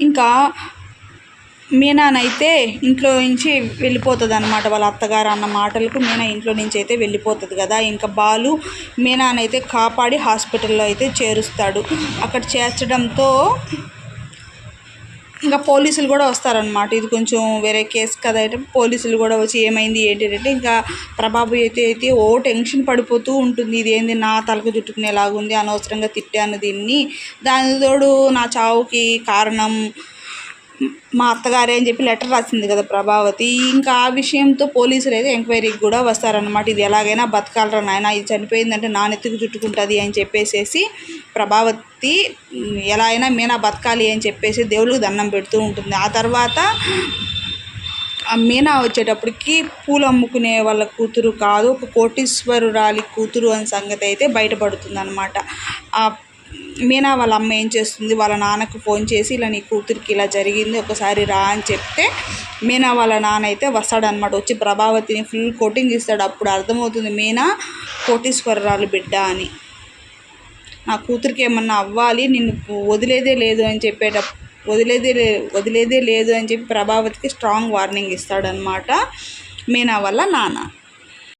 ఇంకా మీనానైతే ఇంట్లో నుంచి వెళ్ళిపోతుంది అనమాట వాళ్ళ అత్తగారు అన్న మాటలకు మీనా ఇంట్లో నుంచి అయితే వెళ్ళిపోతుంది కదా. ఇంకా బాలు మీనానైతే కాపాడి హాస్పిటల్లో అయితే చేరుస్తాడు. అక్కడ చేర్చడంతో ఇంకా పోలీసులు కూడా వస్తారనమాట ఇది కొంచెం వేరే కేసు కదా అయితే పోలీసులు కూడా వచ్చి ఏమైంది ఏంటి అంటే ఇంకా ప్రభాబు అయితే అయితే ఓ టెన్షన్ పడిపోతూ ఉంటుంది. ఇది ఏంది నా తలకు చుట్టుకునేలాగుంది అనవసరంగా తిట్టాను దీన్ని. దాని తోడు నా చావుకి కారణం మా అత్తగారే అని చెప్పి లెటర్ రాసింది కదా ప్రభావతి. ఇంకా ఆ విషయంతో పోలీసులు అయితే ఎంక్వైరీకి కూడా వస్తారనమాట ఇది ఎలాగైనా బతకాలరా నాయన ఇది చనిపోయిందంటే నా నెత్తికి చుట్టుకుంటుంది అని చెప్పేసేసి ప్రభావతి ఎలా అయినా మీనా బతకాలి అని చెప్పేసి దేవుడికి దండం పెడుతూ ఉంటుంది. ఆ తర్వాత ఆ మీనా వచ్చేటప్పటికి పూలు అమ్ముకునే వాళ్ళ కూతురు కాదు ఒక కోటీశ్వరురాలి కూతురు అనే సంగతి అయితే బయటపడుతుంది అనమాట ఆ మీనా వాళ్ళ అమ్మ ఏం చేస్తుంది? వాళ్ళ నాన్నకు ఫోన్ చేసి ఇలా నీ కూతురికి ఇలా జరిగింది ఒకసారి రా అని చెప్తే మీనా వాళ్ళ నాన్న అయితే వస్తాడనమాట వచ్చి ప్రభావతిని ఫుల్ కోటింగ్ ఇస్తాడు. అప్పుడు అర్థమవుతుంది మీనా కోటీశ్వరరాలు బిడ్డ అని. నా కూతురికి ఏమన్నా అవ్వాలి నిన్ను వదిలేదే లేదు అని చెప్పేట వదిలేదే లే వదిలేదే లేదు అని చెప్పి ప్రభావతికి స్ట్రాంగ్ వార్నింగ్ ఇస్తాడనమాట మీనా వల్ల నాన్న